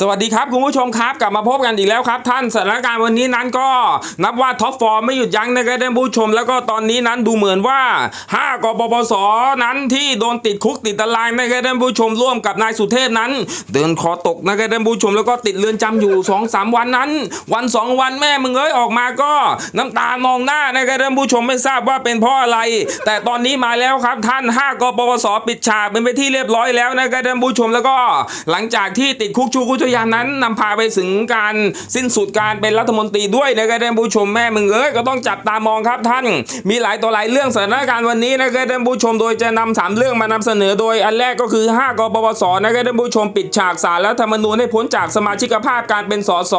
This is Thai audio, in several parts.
สวัสดีครับคุณผู้ชมครับ กลับมาพบกันอีกแล้วครับ ท่านสถานการณ์วันนี้นั้นก็นับว่าท็อปฟอร์มไม่หยุดยั้งนะครับท่านผู้ชม แล้วก็ตอนนี้นั้นดูเหมือนว่า 5กปปสนั้นที่โดนติดคุกติดตารางนะครับท่านผู้ชมร่วมกับนายสุเทพนั้น เดินคอตกนะครับท่านผู้ชม แล้วก็ติดเรือนจำอยู่ 2 3 วันนั้น วัน 2 วันแม่มึงเอ้ยออกมาก็น้ำตามองหน้านะครับท่านผู้ชมไม่ทราบว่าเป็นเพราะอะไร แต่ตอนนี้มาแล้วครับท่าน 5กปปสปิดฉากเป็นไปที่เรียบร้อยแล้วนะครับท่านผู้ชมแล้วก็หลังจากที่ติดคุกชูกุชยานนั้นนำพาไปถึงการสิ้นสุดการเป็นรัฐมนตรีด้วยนะครับท่านผู้ชมแม่มึงเอ้ยก็ต้องจับตามองครับท่าน มีหลายต่อหลายเรื่องสถานการณ์วันนี้นะครับท่านผู้ชมโดยจะนำสามเรื่องมานำเสนอโดยอันแรกก็คือ 5กปปสนะครับท่านผู้ชมปิดฉากสารรัฐธรรมนูญให้พ้นจากสมาชิกภาพการเป็นสส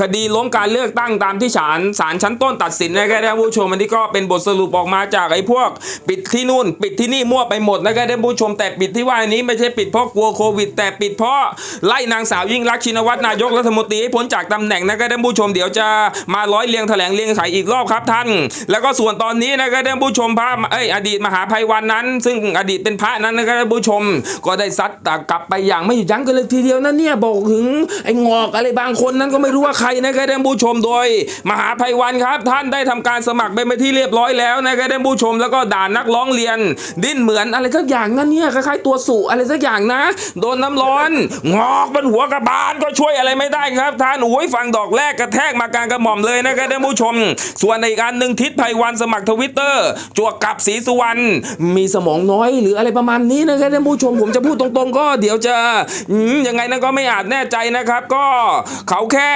คดีล้มการเลือกตั้งตามที่ศาลศาลชั้นต้นตัดสินนะครับท่านผู้ชมอันนี้ก็เป็นบทสรุปออกมาจากไอ้พวก ปิดที่นู่น ปิดที่นี่มั่วไปหมดนะครับท่านผู้ชมแต่ปิดที่ว่านี้ไม่ใช่ปิดเพราะกลัวโควิด แต่ปิดเพราะไล่นางสาวยิ่งรักชินวัตรนายกรัฐมนตรีให้พ้นจากตำแหน่งนะครับท่านผู้ชมเดี๋ยวจะมาร้อยเรียงแถลงเรียงไขอีกรอบครับท่าน แล้วก็ส่วนตอนนี้นะครับท่านผู้ชมพระเอ้ยอดีตมหาภัยวันนั้น ซึ่งอดีตเป็นพระนั้นนะครับท่านผู้ชม ก็ได้ซัดกลับไปอย่างไม่หยุดยั้งกันเลยทีเดียวนะเนี่ยบอกถึงไอ้งอกอะไรบางคนนั้นก็ไม่รู้ว่าใครนะครับท่านผู้ชมโดย มหาภัยวันครับท่านได้ทำการสมัครไปเป็นที่เรียบร้อยแล้วนะครับท่านผู้ชมแล้วก็ด่านนักร้องเรียน ดิ้นเหมือนอะไรสักอย่างนั่นเนี่ยคล้ายๆตัวสุอะไรสักอย่างนะ โดนน้ำร้อนงอกบนหัวกระบาลก็ช่วยอะไรไม่ได้ครับท่านโอ้ยฟังดอกแรกกระแทกมากลางกระหม่อมเลยนะครับท่านผู้ชม ส่วนในการหนึ่งทิศภัยวันสมัครทวิตเตอร์จวกกับศรีสุวรรณมีสมองน้อยหรืออะไรประมาณนี้นะครับท่านผู้ชมผมจะพูดตรงๆ ก็เดี๋ยวจะยังไงนะก็ไม่อาจแน่ใจนะครับ ก็เขาแค่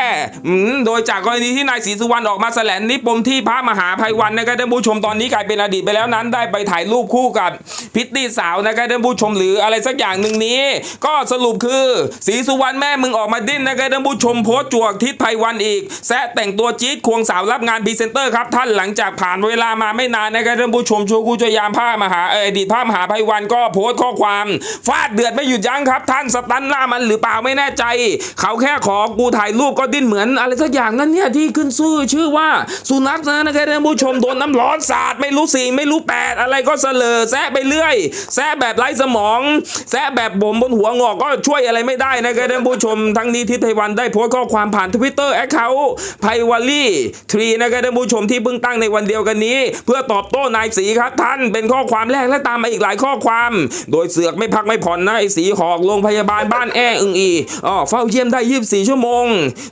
โดยจากกรณีที่นายศรีสุวรรณออกมาแสลนนิปมที่พระมหาภัยวันนะครับท่านผู้ชมตอนนี้กลายเป็นอดีตไปแล้วนั้นได้ไปถ่ายรูปคู่กับพิตตี้สาวนะครับท่านผู้ชมหรืออะไรสักอย่างหนึ่งนี้ ก็สรุปคือศรีสุวรรณแม่มึงออกมาดิ้นนะครับท่านผู้ชมโพสจวกทิศภัยวันอีก แซะแต่งตัวจี๊ดควงสาวรับงานพรีเซนเตอร์ครับ ท่านหลังจากผ่านเวลามาไม่นานนะครับท่านผู้ชมชูกูจะยามผ้ามหาเออดีผ้ามหาภัยวันก็โพสข้อความฟาดเดือดไม่หยุดยั้งครับ ท่านสตันหน้ามันหรือเปล่าไม่แน่ใจ เขาแค่ขอกูถ่ายรูปก็ดิ้นเหมือน อะไรสักอย่างนั่นเนี่ยที่ขึ้นชื่อชื่อว่าสุนัขนะนะครับท่านผู้ชมโดนน้ำร้อนสาดไม่รู้สี่ไม่รู้แปดอะไรก็เสลอแซะไปเรื่อย แซะแบบไร้สมอง แซะแบบบ่มบนหัวงอกก็ช่วยอะไรไม่ได้นะครับท่านผูู้้ชมทั้งนี้ทิศไทยวันได้โพสต์ข้อความผ่านทวิตเตอร์แอคเคาท์ไพวอลลี่ทรีนะครับท่านผู้ชมที่เพิ่งตั้งในวันเดียวกันนี้ เพื่อตอบโต้นายสีครับท่านเป็นข้อความแรกและตามมาอีกหลายข้อความ โดยเสือกไม่พักไม่ผ่อนนะไอ้สีหอกโรงพยาบาลบ้านแอ้อึงอีอ๋อเฝ้าเยี่ยมได้24ชั่วโมง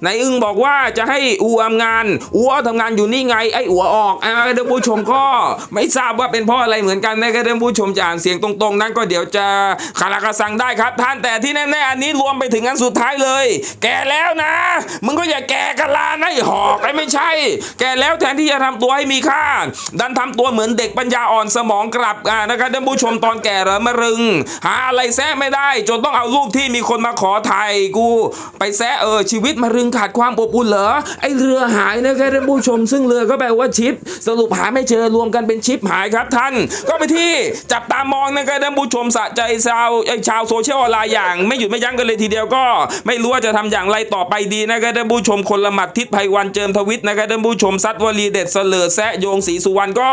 นายอึงบอกว่าจะให้อูทำงานอูทำงานอยู่นี่ไงไอ้อัวออกอ่าท่านผู้ชมก็ไม่ทราบว่าเป็นเพราะอะไรเหมือนกันนะครับท่านผู้ชมจะอ่านเสียงตรงๆ นั้นก็เดี๋ยวจะคาราคาซังได้ครับท่านแต่ที่แน่ๆอันนี้รวมไปถึงอันสุดท้ายเลย แก่แล้วนะ มึงก็อย่าแก่กะลานะไอ้หอกไอ้ไม่ใช่ แก่แล้วแทนที่จะทำตัวให้มีค่า ดันทำตัวเหมือนเด็กปัญญาอ่อนสมองกลับอ่านะครับท่านผู้ชมตอนแก่เหรอมะรึง หาอะไรแซะไม่ได้ จนต้องเอารูปที่มีคนมาขอถ่ายกู ไปแซะเออชีวิตมะรึงขาดความอบอุ่นเหรอไอเรือหายนะครับท่านผู้ชม ซึ่งเรือก็แปลว่าชิป สรุปหาไม่เจอรวมกันเป็นชิปหายครับท่าน ก็ไปที่จับตามองนะครับท่านผู้ชมสะใจชาวไอชาวโซเชียลออนไลน์อย่าง ไม่หยุดไม่ยั้งกันเลยทีเดียวก็ไม่รู้ว่าจะทำอย่างไรต่อไปดีนะครับท่านผู้ชมคนละหมัดทิศภัยวันเจิมทวิตนะครับท่านผู้ชมซัดวลีเด็ดเสลอแซะโยงศรีสุวรรณก็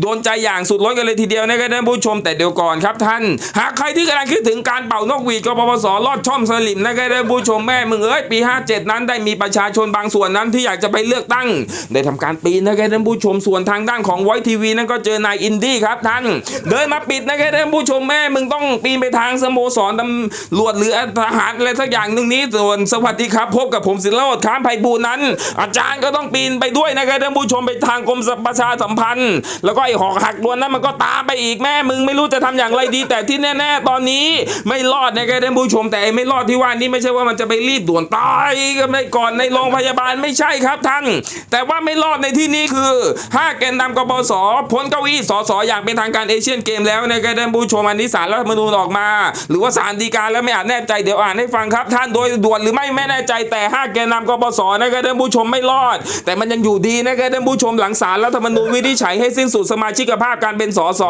โดนใจอย่างสุดล้นกันเลยทีเดียวนะครับท่านผู้ชมแต่เดี๋ยวก่อนครับท่าน หากใครที่กำลังคิดถึงการเป่านกหวีดกปปสลอดช่องสลิมนะครับท่านผู้ชมแม่มึงเอ้ยปี 57 นั้นได้มีประชาชนบางส่วนนั้นที่อยากจะไปเลือกตั้ง ได้ทำการปีนนะครับท่านผู้ชมส่วนทางด้านของไวทีวีนั้นก็เจอนายอินดี้ครับท่าน เดินมาปิดนะครับท่านผู้ชมแม่มึงต้องปีนไปทางสโมสรตำรวจหรือทหารอะไรสักอย่างหนึ่งนี้ส่วนสวัสดีครับ พบกับผมศิลโรดค้ามไพบูนั้น อาจารย์ก็ต้องปีนไปด้วยนะครับท่านผู้ชมไปทางกรมประชาสัมพันธ์ แล้วก็ไอ้หอกหักดวนนั้นมันก็ตามไปอีกแม่มึงไม่รู้จะทำอย่างไรดี แต่ที่แน่ๆตอนนี้ไม่รอดนะครับท่านผู้ชมแต่ไม่รอดที่ว่านี่ไม่ใช่ว่ามันจะไปรีบด่วนตายกันไปก่อนในโรงพยาบาลไม่ใช่ครับท่าน แต่ว่าไม่รอดในที่นี้คือห้าแกนนำกบสพ้นเก้าอี้สสอย่างเป็นทางการเอเชียนเกมแล้วนะครับท่านผู้ชมอันนี้สารรัฐมนูญออกมา หรือว่าสารดีกาแล้วไม่อาจแน่ใจเดี๋ยวอ่านให้ฟังครับ ท่านโดยด่วนหรือไม่ไม่แน่ใจแต่ห้าแกนนำกบสนะครับท่านผู้ชมไม่รอด แต่มันยังอยู่ดีนะครับท่านผู้ชมหลังสารรัฐธรรมนูญวินิจฉัยให้สิ้นสุดสมาชิกภาพการเป็นสส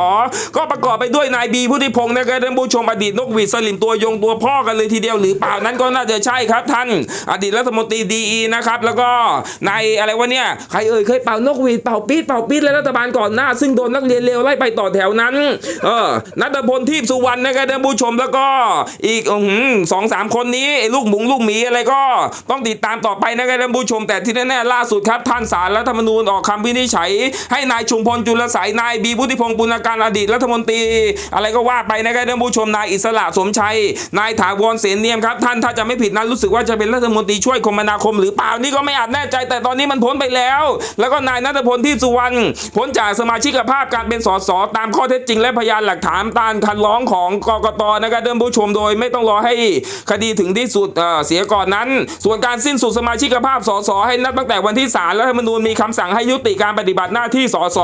ก็ประกอบไปด้วยนายบีพุทธิพงศ์นะครับท่านผู้ชมอดีตนกหวีดสลิมตัวยงตัวพ่อกันเลยทีเดียวหรือเปล่านั้นก็น่าจะใช่ครับท่าน อดีตรัฐมนตรีดีนะครับแล้วก็นายอะไรวะเนี่ยใครเอ่ยเคยเป่านกหวีดเป่าปี๊ดเป่าปี๊ดเลยรัฐบาลก่อนหน้า ซึ่งโดนนักเรียนเลวไล่ไปต่อแถวนั้นเออนัทพลทีพสุวรรณนะครับท่านผู้ชมแล้วก็อีกอื้อหือสองสามคนนี้ไอ้ลูกหมุงลูกหมีอะไรก็ต้องติดตามต่อไปนะครับท่านผู้ชม แต่ที่แน่ๆล่าสุดครับท่านสารรัฐธรรมนูญออกคำวินิจฉัย ให้นายชุมพลจุลสายนายบีพุทธิพงศ์ปุณการอดีตรัฐมนตรี อะไรก็ว่าไปนะครับท่านผู้ชมนายอิสระสมชัย นายถาวรเสนเนียมครับท่านถ้าจะไม่ผิดนั้นรู้สึกว่าจะเป็นรัฐมนตรีช่วยคมนาคมหรือเปล่านี่ก็ไม่อาจแน่ใจ แต่ตอนนี้มันพ้นไปแล้ว แล้วก็นายนัทพลที่สุวรรณพ้นจากสมาชิกภาพการเป็นสสตามข้อเท็จจริง และพยานหลักฐานตามคันร้องของกกตนะครับท่านผู้ชมโดย ไม่ต้องรอให้คดีถึงที่สุดเเสียก่อนนั้น ส่วนการสิ้นสุดสมาชิกภาพสสให้นับตั้งแต่วันที่ศาลรัฐธรรมนูญมีคำสั่งให้ยุติการปฏิบัติหน้าที่สส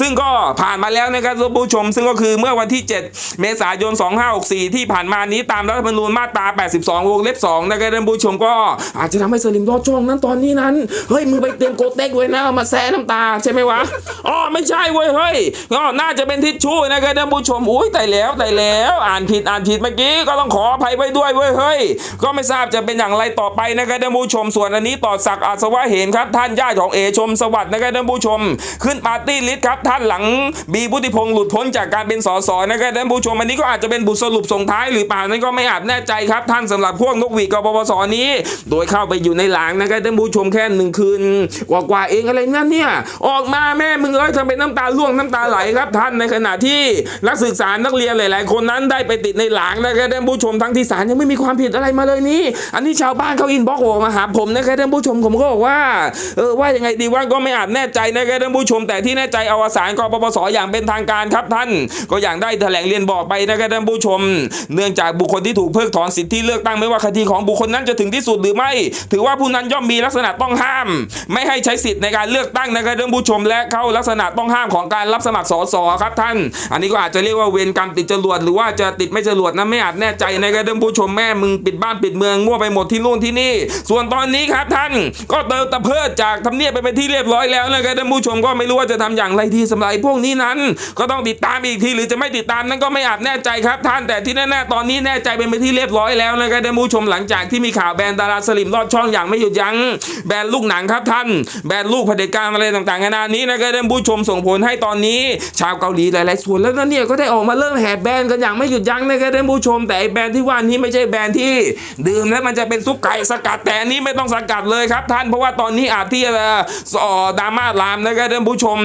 ซึ่งก็ผ่านมาแล้วนะครับท่านผู้ชม ซึ่งก็คือเมื่อวันที่ 7 เมษายน 2564 ที่ผ่านมานี้ตามรัฐธรรมนูญมาตรา 82 วงเล็บ 2 นะครับท่านผู้ชมก็อาจจะทำให้สลิมรอดช่องนั้นตอนนี้นั้น เฮ้ยมึงไปเตรียมโกเต็กไว้นะมาแซ่น้ำตาใช่ไหมวะอ๋อไม่ใช่เว้ยเฮ้ยก็น่าจะเป็นทิชชู่นะครับท่านผู้ชมอุ้ยแต่แล้วแต่แล้ว อ่านผิดอ่านผิดเมื่อกี้ก็ต้องขออภัยไว้ด้วย้วยเว้ยเฮ้ยก็ไม่ทราบจะเป็นอย่างไรต่อไปนะครับท่านผู้ชมส่วนอันนี้ต่อศักอัศวะเห็นครับ ท่านญาติของเอชมสวัสดิ์นะครับท่านผู้ชม ขึ้นปาร์ตี้ลิสต์ครับท่านหลังบีพุทธิพงศ์หลุดพ้นจากการเป็นสสนะครับท่านผู้ชมอันนี้ก็อาจจะเป็นบทสรุปส่งท้ายหรือเปล่านั้นก็ไม่อาจแน่ใจครับท่านสำหรับพวกนกหวีดกบพศนี้ โดยเข้าไปอยู่ในหลังนะครับท่านผู้ชมแค่หนึ่งคืนกว่าๆเองอะไรนั่นเนี่ยออกมาแม่มึงเอ้ยทำเป็นน้ำตาล่วงน้ำตาไหลครับท่านในขณะที่นักศึกษานักเรียนหลาย ๆ คนนั้นได้ไปติดในหลังนะครับท่านผู้ชมทั้งที่ศาลยังไม่มีความผิดอะไรมาเลยนี่อันนี้ชาวบ้านเขาอินบ็อกซ์บอกมาหาผมนะครับท่านผู้ชมผมก็บอกว่าเออว่ายังไงดีว่าก็ไม่อาจแน่ใจนะครับท่านผู้ชมแต่ที่แน่ใจอวสานกปปสอย่างเป็นทางการครับท่าน ก็อย่างได้แถลงเรียนบอกไปนะครับท่านผู้ชม เนื่องจากบุคคลที่ถูกเพิกถอนสิทธิเลือกตั้งไม่ว่าคดีของบุคคลนั้นจะถึงที่สุดหรือไม่ ถือว่าผู้นั้นย่อมมีลักษณะต้องห้าม ไม่ให้ใช้สิทธิ์ในการเลือกตั้งนะครับท่านผู้ชม และเข้าลักษณะต้องห้ามของการรับสมัครสสครับท่าน อันนี้ก็อาจจะเรียกว่าเวรกรรมติดจรวดหรือว่าจะติดไม่จรวดนะไม่อาจแน่ใจนะครับท่านผู้ชชมแม่มึงปิดบ้านปิดเมืองมั่วไปหมดที่นู่นที่นี่ ส่วนตอนนี้ครับท่านก็เติมตะเพิดจากทำเนียบไปเป็นที่เรียบร้อยแล้วนะครับท่านผู้ชมก็ไม่รู้ว่าจะทำอย่างไรที่สำหรับพวกนี้นั้น ก็ต้องติดตามอีกทีหรือจะไม่ติดตามนั้นก็ไม่อาจแน่ใจครับท่านแต่ที่แน่ๆตอนนี้แน่ใจเป็นไปที่เรียบร้อยแล้วนะครับท่านผู้ชมหลังจากที่มีข่าวแบนดาราสลิมรอดช่องอย่างไม่หยุดยั้งแบนลูกหนังครับท่าน แบนลูกเผด็จการอะไรต่างๆนานานี้นะครับท่านผู้ชมส่งผลให้ตอนนี้ ชาวเกาหลีหลายๆส่วนแล้วนเนี่ยก็ได้ออกมาเริ่มแหกแบนกันอย่างไม่หยุดยั้งนะครับท่านผู้ชมแต่แบนที่ว่านี้ไม่ใช่แบรนด์ที่ ดื่มแล้วมันจะเป็นซุปไก่สกัดแต่อันนี้ไม่ต้องสกัดเลยครับท่านเพราะว่าตอนนี้อาจที่จะสอดราม่าลามนะครับท่านผู้ชม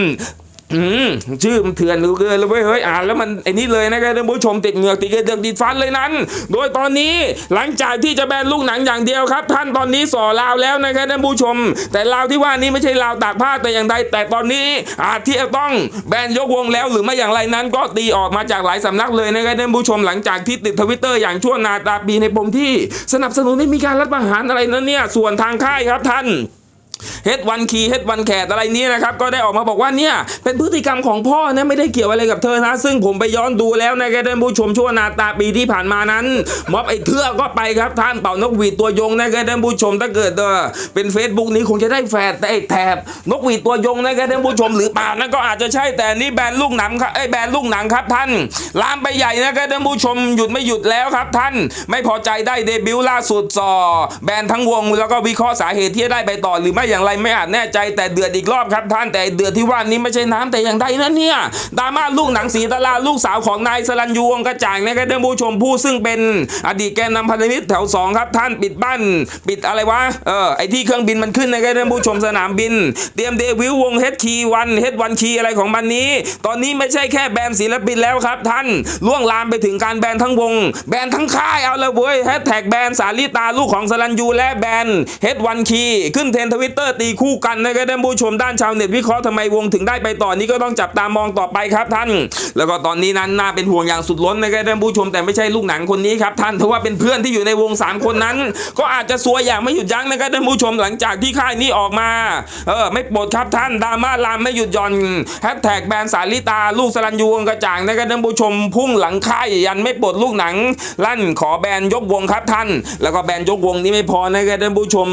อืมชื่อมันเถื่อนเหลือเกินเลยเว้ยเฮ้ยอ่านแล้วมันไอ้นี่เลยนะครับท่านผู้ชมติดเหงือกติดกระเดือกติดฟันเลยนั้น โดยตอนนี้หลังจากที่จะแบนลูกหนังอย่างเดียวครับ ท่านตอนนี้ส่อลาวแล้วนะครับท่านผู้ชม แต่ลาวที่ว่านี้ไม่ใช่ลาวตากผ้าแต่อย่างใดแต่ตอนนี้อาจที่จะต้องแบนยกวงแล้วหรือไม่อย่างไรนั้น ก็ตีออกมาจากหลายสำนักเลยนะครับท่านผู้ชมหลังจากที่ติดทวิตเตอร์อย่างชั่วนาตาปีในปมที่ สนับสนุนให้มีการรัฐประหารอะไรนั้นเนี่ยส่วนทางค่ายครับท่าน เฮดวันคีเฮดวันแขกอะไรนี้นะครับก็ได้ออกมาบอกว่าเนี่ยเป็นพฤติกรรมของพ่อนะไม่ได้เกี่ยวอะไรกับเธอนะ ซึ่งผมไปย้อนดูแล้วนะครับท่านผู้ชมชั่วนาตาปีที่ผ่านมานั้นม็อบไอ้เทือกก็ไปครับท่านเป่านกหวีดตัวยงนะครับท่านผู้ชมถ้าเกิดเออเป็น Facebook นี้คงจะได้แฟดแต่ไอ้แถบนกหวีดตัวยงนะครับท่านผู้ชมหรือเปล่านั่นก็อาจจะใช่แต่นี่แบนลูกหนังครับไอ้แบนลูกหนังครับท่านลามไปใหญ่นะครับท่านผู้ชมหยุดไม่หยุดแล้วครับท่านไม่พอใจได้เดบิวต์ล่าสุดสอแบนทั้งวงแล้วก็วิเคราะห์สาเหตุที่ได้ไปต่อหรือไม่อย่างไรไม่อาจแน่ใจแต่เดือดอีกรอบครับท่านแต่เดือดที่ว่านี้ไม่ใช่น้ำแต่อย่างใดนะเนี่ยดราม่าลูกหนังสีตลาลูกสาวของนายสรัญยูวงกระจ่างนะครับท่านผู้ชมผู้ซึ่งเป็นอดีตแกนนำพันธมิตรแถวสองครับท่านปิดบ้านปิดอะไรวะเออไอที่เครื่องบินมันขึ้นนะครับท่านผู้ชมสนามบิน เตรียมเดวิววงเฮดคีวันเฮดวันคีอะไรของมันนี้ ตอนนี้ไม่ใช่แค่แบนศิลปินแล้วครับท่านล่วงลามไปถึงการแบนทั้งวง แบนทั้งค่ายเอาเลยเว้ยแฮชแท็กแบนสาลิตาลูกของสรัญยูและแบนเฮดวันคีขึ้นเทรนทวิตเตอร์ตีคู่กันนะครับท่านผู้ชมด้านชาวเน็ตวิเคราะห์ทำไมวงถึงได้ไปต่อนี้ก็ต้องจับตามองต่อไปครับท่าน แล้วก็ตอนนี้นั้นน่าเป็นห่วงอย่างสุดล้นนะครับท่านผู้ชมแต่ไม่ใช่ลูกหนังคนนี้ครับท่านเพราะว่าเป็นเพื่อนที่อยู่ในวงสามคนนั้น ก็อาจจะซวยอย่างไม่หยุดยั้งนะครับท่านผู้ชมหลังจากที่ค่ายนี้ออกมาเออไม่ปลดครับท่านดราม่าลามไม่หยุดย่อนแฮชแท็กแบนสาลิตาลูกสรัญยูวงกระจ่างนะครับท่านผู้ชมพุ่งหลังค่ายยันไม่ปลดลูกหนัง ลั่นขอแบนยกวงครับท่าน แล้วก็แบนยกวงนี้ไม่พอนะครับท่านผู้ชม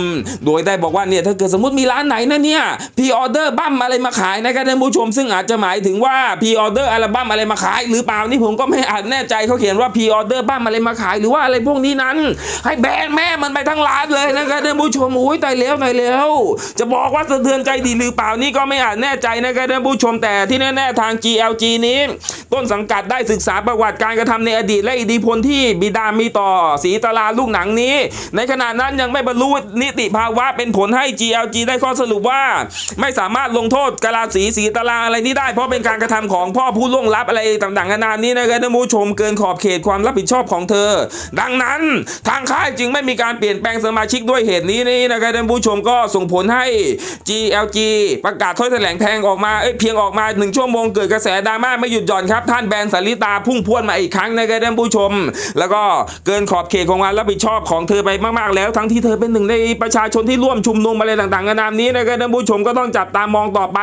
โดยได้บอกว่าเนี่ยถ้าเกิดสมมติมีร้านไหนนะเนี่ยพีออเดอร์บั้มอะไรมาขายนะครับท่านผู้ชม ซึ่งอาจจะหมายถึงว่าพีออเดอร์อัลบั้มอะไรมาขาย หรือเปล่านี่ผมก็ไม่อาจแน่ใจเขาเขียนว่าพีออเดอร์บั้มอะไรมาขายหรือว่าอะไรพวกนี้นั้น ให้แบนแม่มันไปทั้งร้านเลยนะครับท่านผู้ชมอุ้ยตายแล้วตายแล้วจะบอกว่าสะเทือนใจดีหรือเปล่านี่ก็ไม่อาจแน่ใจนะครับท่านผู้ชมแต่ที่แน่ๆทาง GLG นี้ ต้นสังกัดได้ศึกษาประวัติการกระทำในอดีต และอิทธิพลที่บิดามีต่อสีตลาลูกหนังนี้ ในขณะนั้นยังไม่บรรลุนิติภาวะเป็นผลให้ GLG ได้ข้อสรุปว่า ไม่สามารถลงโทษกราสีสีตารางอะไรนี้ได้ เพราะเป็นการกระทำของพ่อผู้ล่วงลับอะไรต่างๆนานานี้นะครับท่านผู้ชมเกินขอบเขตความรับผิดชอบของเธอ ดังนั้นทางค่ายจึงไม่มีการเปลี่ยนแปลงสมาชิกด้วยเหตุนี้นี่นะครับท่านผู้ชมก็ส่งผลให้ GLG ประกาศถ้อยแถลงแทงออกมาเอ้ยเพียงออกมาหนึ่งชั่วโมงเกิดกระแสดราม่าไม่หยุดหย่อนครับท่านแบนสาริตาพุ่งพวดมาอีกครั้งนะครับท่านผู้ชม แล้วก็เกินขอบเขตของความรับผิดชอบของเธอไปมากๆแล้ว ทั้งที่เธอเป็นหนึ่งในประชาชนที่ร่วมชุมนุมอะไรต่างๆนานานี้นะครับท่านผู้ชมก็ต้องจับตามองต่อไป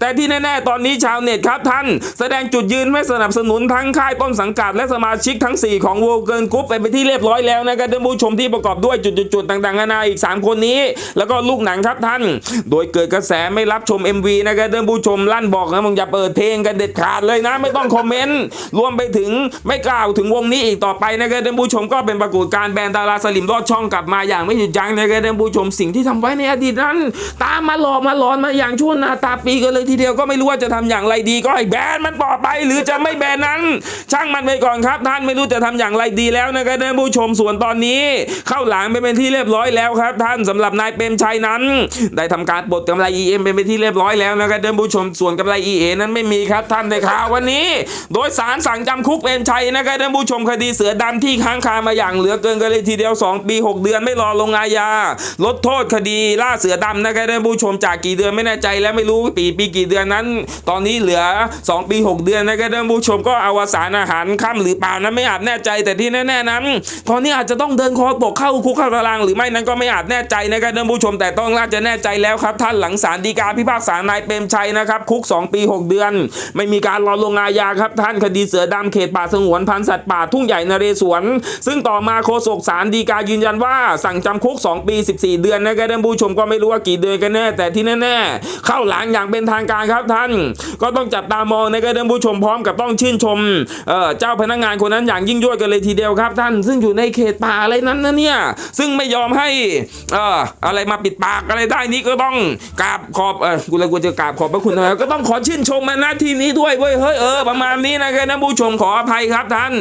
แต่ที่แน่ๆ ตอนนี้ชาวเน็ตครับท่าน แสดงจุดยืนไม่สนับสนุนทั้งค่ายต้นสังกัดและสมาชิกทั้ง 4 ของวงเกินกรุ๊ปไปเป็นที่เรียบร้อยแล้วนะครับท่านผู้ชมที่ประกอบด้วยจุดๆๆต่างๆนานาอีก 3 คนนี้ แล้วก็ลูกหนังครับท่าน โดยเกิดกระแสไม่รับชม MV นะครับท่านผู้ชมลั่นบอกนะมึงอย่าเปิดเพลงกันเด็ดขาดเลยนะ ไม่ต้องคอมเมนต์รวมไปถึงไม่กล่าวถึงวงนี้อีกต่อไปนะครับท่านผู้ชมก็เป็นปรากฏการณ์แบรนด์ดาราสลิมรอดช่องกลับมาอย่างไม่หยุดยั้งนะครับท่านผู้ชมสิ่งที่ทำไว้ในอดีตนั้น ตามมาหลอกมาหลอนมาอย่างชั่วนาตาปีกันเลยทีเดียวก็ไม่รู้ว่าจะทำอย่างไรดี ก็ให้แบนมันต่อไปหรือจะไม่แบนนั้น ช่างมันไปก่อนครับ ท่านไม่รู้จะทำอย่างไรดีแล้วนะครับท่านผู้ชมส่วนตอนนี้ เข้าหลังไปเป็นที่เรียบร้อยแล้วครับ ท่านสำหรับนายเปรมชัยนั้น ได้ทำการปลดกำไร EM เป็นไปที่เรียบร้อยแล้วนะครับท่านผู้ชมส่วนกำไร EA นั้นไม่มีครับท่านในข่าววันนี้ โดยสารสั่งจำคุกเปรมชัยนะครับท่านผู้ชมคดีเสือดำที่ค้างคามาอย่างเหลือเกินกันเลยทีเดียว 2 ปี 6 เดือนไม่รอลงอาญาลดโทษคดีล่าเสือดำนะครับท่านผู้ชมจากกี่เดือนไม่แน่ใจและไม่รู้ปีปีกี่เดือนนั้น ตอนนี้เหลือ 2 ปี 6 เดือนนะครับท่านผู้ชมก็อวสานอาหารค่ำหรือเปล่านั้นไม่อาจแน่ใจแต่ที่แน่ๆนั้นตอนนี้อาจจะต้องเดินคอตกเข้าคุกเข้าตารางหรือไม่นั้นก็ไม่อาจแน่ใจนะครับท่านผู้ชมแต่ต้องน่าจะแน่ใจแล้วครับ ท่านหลังศาลฎีกาพิพากษานายเปรมชัยนะครับคุก 2 ปี 6 เดือน ไม่มีการรอลงอาญาครับท่านคดีเสือดำเขตป่าสงวนพันธุ์สัตว์ป่าทุ่งใหญ่นเรศวร ซึ่งต่อมาโฆษกศาลฎีกายืนยันว่าสั่งจำคุก 2 ปี 14 เดือนนะครับท่านผู้ชมก็ไม่รู้ว่ากี่เดือนกันแน่ แต่ที่แน่ๆ เข้าหลังอย่างเป็นทางการครับท่าน ก็ต้องจับตามองในะครับท่านผู้ชมพร้อมกับต้องชื่นชมเเจ้าพนักงานคนนั้นอย่างยิ่งยวดกันเลยทีเดียวครับท่าน ซึ่งอยู่ในเขตป่าอะไรนั้นนะเนี่ย ซึ่งไม่ยอมให้อออะไรมาปิดปากอะไรได้นี้ก็ต้องกราบขอบกูเลยกูจะกราบขอบพระคุณนะก็ต้องขอชื่นชมมาณที่นี้ด้วยเว้ยเฮ้ยเออประมาณนี้นะครับท่านผู้ชมขออภัยครับท่าน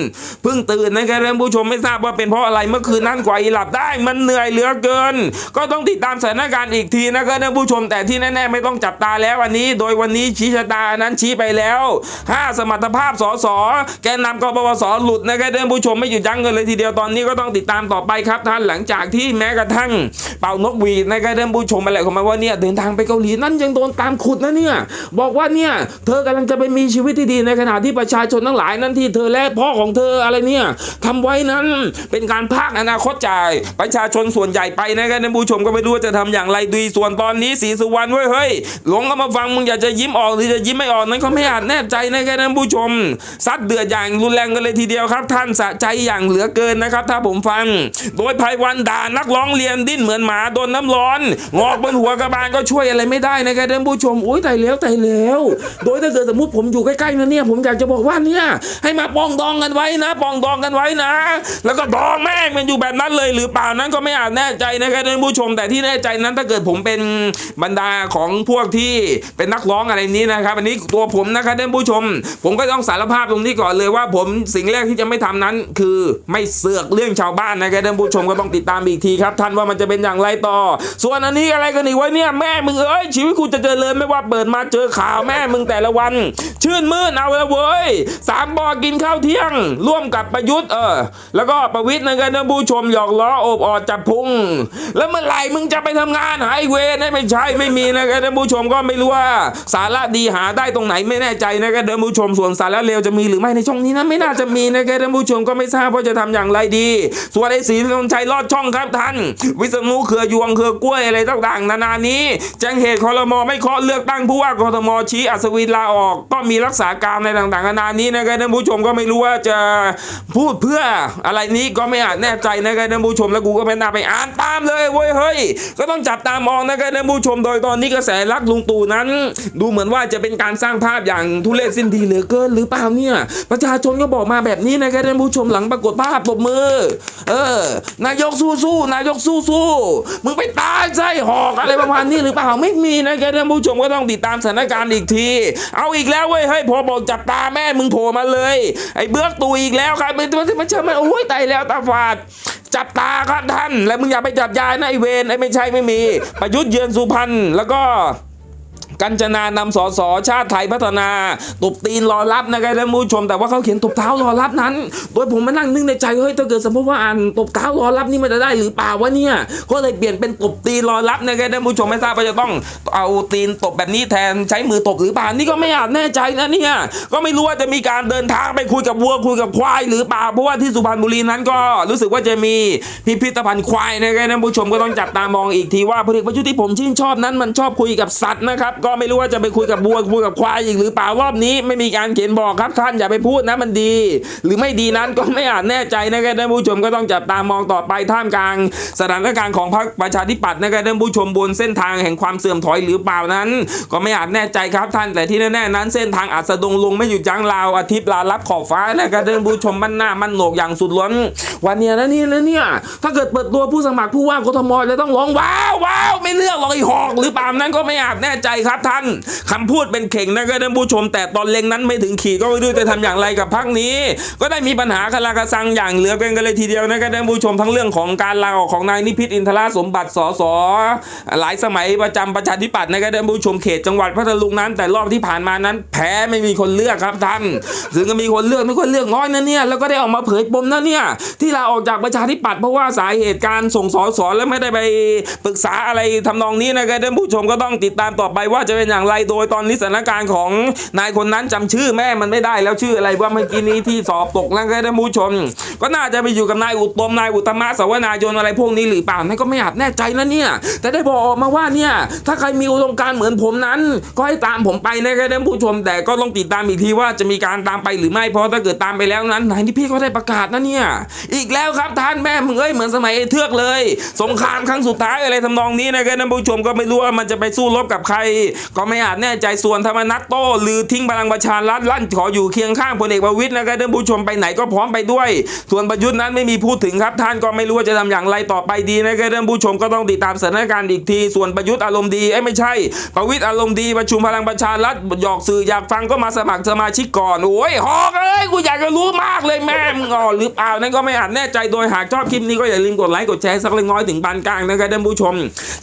เพิ่งตื่นนะครับท่านผู้ชมไม่ทราบว่าเป็นเพราะอะไรเมื่อคืนนั้นกว่าอีหลับได้มันเหนื่อยเหลือเกิน ก็ต้องติดตามสถานการณ์อีกทีนะครับท่านผู้ชมแต่ที่แน่ๆไม่ต้องจับตาแล้ววันนี้ โดยวันนี้ชี้ชะตานั้นชี้ไปแล้ว 5 สมรรถภาพสสแกนนำกปปสหลุดนะครับท่านผู้ชมไม่หยุดยั้งกันเลยทีเดียวตอนนี้ก็ต้องติดตามต่อไปครับท่านหลังจากที่แม้กระทั่งเป่านกหวีดนะครับท่านผู้ชมอะไรของมันว่าเนี่ยเดินทางไปเกาหลีนั่นยังโดนตามขุดนะเนี่ยบอกว่าเนี่ยเธอกำลังจะไปมีชีวิตที่ดีในขณะที่ประชาชนทั้งหลายนั้นที่เธอและพ่อของเธออะไรเนี่ยทำไว้นั้นเป็นการพากอนาคตจ่ายประชาชนส่วนใหญ่ไปนะครับท่านผู้ชมก็ไม่รู้ว่าจะทำอย่างไรดีส่วนตอนนี้สีสุวรรณเว้ยเฮ้ยหลงก็มาฟังมึงอยากจะยิ้มออกหรือจะยิ้มไม่ออกนั้นเขาไม่อาจแน่ใจนะครับท่านผู้ชมซัดเดือดอย่างรุนแรงกันเลยทีเดียวครับ ท่านสะใจอย่างเหลือเกินนะครับ ถ้าผมฟัง โดยภัยวันด่านักร้องเรียนดิ้นเหมือนหมาโดนน้ำร้อน งอกบนหัวกระบาลก็ช่วยอะไรไม่ได้นะครับท่านผู้ชมโอ้ยตายแล้วตายแล้ว โดยถ้าเกิดสมมติผมอยู่ใกล้ๆนะเนี่ยผมอยากจะบอกว่าเนี่ยให้มาปองดองกันไว้นะปองดองกันไว้นะ แล้วก็ดองแม่งมันอยู่แบบนั้นเลย หรือเปล่านั้นก็ไม่อาจแน่ใจนะครับท่านผู้ชมแต่ที่แน่ใจนั้นถ้าเกิดผมเป็นบรรดาของพวกที่เป็นนักร้องอะไรนี้นะครับ อันนี้ตัวผมนะครับท่านผู้ชม ผมก็ต้องสารภาพตรงนี้ก่อนเลยว่าผมสิ่งแรกที่จะไม่ทำนั้น คือไม่เสือกเรื่องชาวบ้านนะครับท่านผู้ชมก็ต้องติดตามอีกทีครับ ท่านว่ามันจะเป็นอย่างไรต่อ ส่วนอันนี้อะไรกันอีกวะเนี่ยแม่มึงเอ้ยชีวิตกูจะเจริญไม่ว่าเปิดมาเจอข่าวแม่มึงแต่ละวัน ชื่นมื่นเอาละเว้ยสามบอกินข้าวเที่ยง ร่วมกับประยุทธ์เออ แล้วก็ประวิทย์นะครับท่านผู้ชมหยอกล้อโอบออดจับพุง แล้วเมื่อไหร่มึงจะไปทำงานหายเวรให้ไม่ใช่ไม่มีนะครับท่านผู้ชมก็ไม่รู้ว่าสาระดีหาได้ตรงไหนไม่แน่ใจนะครับท่านผู้ชมส่วนสาระเลวจะมีหรือไม่ในช่องนี้นะไม่น่าจะมีนะครับท่านผู้ชมก็ไม่ทราบว่าจะทำอย่างไรดี ส่วนไอ้สีธนชัยรอดช่องครับท่าน วิษณุเครือยวงเครือกล้วยอะไรต่างๆ นานานี้แจ้งเหตุคอรมอไม่เคาะเลือกตั้งผู้ว่ากทมชี้อัศวินลาออก ก็มีรักษาการในต่างๆนานานี้นะครับท่านผู้ชมก็ไม่รู้ว่าจะพูดเพื่ออะไรนี้ก็ไม่อาจแน่ใจนะครับท่านผู้ชมแล้วกูก็ไม่น่าไปอ่านตามเลยเว้ยเฮ้ยก็ต้องจับตามองนะครับท่านผู้ชมโดยตอนนี้กระแสรักลุงตู่นั้น ดูเหมือนว่าจะเป็นการสร้างภาพอย่างทุเรศสิ้นดีเหลือเกินหรือเปล่าเนี่ยประชาชนก็บอกมาแบบนี้นะครับท่านผู้ชมหลังปรากฏภาพปรบมือ เออ นายกสู้ๆนายกสู้ๆมึงไปตายไส้หอกอะไรประมาณนี้หรือเปล่าไม่มีนะครับท่านผู้ชมก็ต้องติดตามสถานการณ์อีกที เอาอีกแล้วเว้ยเฮ้ยพอบอกจับตาแม่มึงโผล่มาเลย ไอ้เบื้อกตูอีกแล้วครับม่ไม่ม่ใช่ไม่โอ้ยตายแล้วตาฝาด จับตาครับท่าน แล้วมึงอย่าไปจับยายนะไอเวนไอไม่ใช่ไม่มี ประยุทธ์เยือนสุพรรณแล้วก็ กัญจนานำสอสอชาติไทยพัฒนาตบตีนรอรับนะครับท่านผู้ชม แต่ว่าเขาเขียนตบเท้ารอรับนั้น โดยผมมานั่งนึกในใจเฮ้ยถ้าเกิดสมมติว่าอ่านตบเท้ารอรับนี่มันจะได้หรือเปล่าวะเนี่ยก็เลยเปลี่ยนเป็นตบตีนรอรับนะครับท่านผู้ชมไม่ทราบว่าจะต้องเอาตีนตบแบบนี้แทนใช้มือตบหรือเปล่านี่ก็ไม่อาจแน่ใจนะเนี่ยก็ไม่รู้ว่าจะมีการเดินทางไปคุยกับวัวคุยกับควายหรือเปล่าเพราะว่าที่สุพรรณบุรีนั้นก็รู้สึกว่าจะมีพิพิธภัณฑ์ควายนะครับท่านผู้ชมก็ต้องจับตามองอีกทีว่าพลเอกประยุทธ์ที่ผมชื่นชอบนั้นมันชอบคุยกับสัตว์นะครับก็ไม่รู้ว่าจะไปคุยกับวัวคุยกับควายอีกหรือเปล่ารอบนี้ไม่มีการเขียนบอกครับท่านอย่าไปพูดนะมันดี หรือไม่ดีนั้นก็ไม่อาจแน่ใจนะครับท่านผู้ชมก็ต้องจับตามองต่อไปท่ามกลาง สถานการณ์ของพรรคประชาธิปัตย์นะครับท่านผู้ชมบนเส้นทางแห่งความเสื่อมถอยหรือเปล่านั้น ก็ไม่อาจแน่ใจครับท่านแต่ที่แน่ๆนั้น เส้นทางอาจสดงลงไม่อยู่จังลาวอาทิตย์ลารับขอบฟ้านะครับท่านผู้ชมมันหน้ามันโหนกอย่างสุดล้น วันเนี้ยนะนี่นะเนี่ยถ้าเกิดเปิดตัวผู้สมัครผู้ว่ากทมจะต้องร้องว้าวว้าวไม่เลือกหรอกไอ้หอกหรือเปล่านั้นก็ไม่อาจแน่ใจครับท่านคำพูดเป็นเข่งนะครับท่านผู้ชม แต่ตอนเล็งนั้นไม่ถึงขีดก็ไม่รู้จะทำอย่างไรกับพักนี้ ก็ได้มีปัญหาคลากระซังอย่างเหลือเกินกันเลยทีเดียวนะครับท่านผู้ชมทั้งเรื่องของการลาออกของนายนิพิษอินทราสมบัติสสหลายสมัยประจำประชาธิปัตย์นะครับท่านผู้ชมเขตจังหวัดพัทลุงนั้น แต่รอบที่ผ่านมานั้น แพ้ไม่มีคนเลือกครับท่านถึงก็มีคนเลือกไม่คนเลือกน้อยนะเนี่ยแล้วก็ได้ออกมาเผยปมนะเนี่ยที่ลาออกจากประชาธิปัตย์เพราะว่าสาเหตุการส่งสอสอแล้วไม่ได้ไปปรึกษาอะไรทำนองนี้นะครับท่านผู้ชมก็ต้องติดตามต่อไปว่าจะเป็นอย่างไรโดยตอนนี้สถานการณ์ของนายคนนั้นจำชื่อแม่มันไม่ได้แล้วชื่ออะไรว่าเมื่อกี้นี้ที่สอบตกนะครับท่านผู้ชม ก็น่าจะไปอยู่กับนายอุตมนายอุตมะสวนายนอะไรพวกนี้หรือเปล่านั่นก็ไม่อาจแน่ใจนะเนี่ย แต่ได้บอกออกมาว่าเนี่ย ถ้าใครมีอุดมการเหมือนผมนั้น ก็ให้ตามผมไปนะครับท่านผู้ชม แต่ก็ต้องติดตามอีกทีว่าจะมีการตามไปหรือไม่เพราะถ้าเกิดตามไปแล้วนั้นนายนี่พี่ก็ได้ประกาศนะเนี่ย อีกแล้วครับท่านแม่มึงเอ้ยเหมือนสมัยเทือกเลย สงครามครั้งสุดท้ายอะไรทำนองนี้นะครับท่านผู้ชมก็ไม่รู้ว่ามันจะไปสู้รบกับใครก็ไม่อาจแน่ใจส่วนธรรมนัตโต้หรือทิ้งพลังประชารัฐลั่นขออยู่เคียงข้างพลเอกประวิตยนะครับท่านผู้ชมไปไหนก็พร้อมไปด้วย ส่วนประยุทธ์นั้นไม่มีพูดถึงครับ ท่านก็ไม่รู้ว่าจะทำอย่างไรต่อไปดีนะครับท่านผู้ชมก็ต้องติดตามสถานการณ์อีกที ส่วนประยุทธ์อารมณ์ดีเอ้ไม่ใช่ ประวิตยอารมณ์ดีประชุมพลังประชารัฐหยอกสื่ออยากฟังก็มาสมัครสมาชิกก่อนโอ้ยฮอกเอ้ยกูอยากจะรู้มากเลยแม่มึงอ่อนหรือเปล่านั่นก็ไม่อาจแน่ใจโดยหากชอบคลิปนี้ก็อย่าลืมกดไลค์กดแชร์สักเล็กน้อยถึงปานกลางนะครับท่านผู้ชม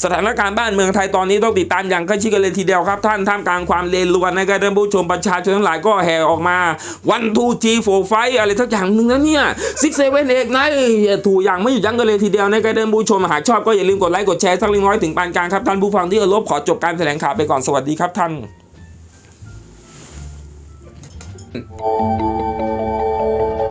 สถานการณ์บ้านเมืองไทยตอนนี้ต้องติดตามอย่างใกล้ชิดกันเลยทีเดียวครับท่านท่ามกลางความเลวรวนนะครับท่านผู้ชมประชาชนทั้งหลายก็แห่ออกมาวันทูจีโฟไฟอะไรสักอย่างหนึ่งนะเนี่ยซิกเซเว่นเอกนะถูกอย่างไม่หยุดยั้งกันเลยทีเดียวนะครับท่านผู้ชมหากชอบก็อย่าลืมกดไลค์กดแชร์สักเล็กน้อยถึงปานกลางครับท่านผู้ฟังที่เคารพขอจบการแถลงข่าวไปก่อนสวัสดีครับท่าน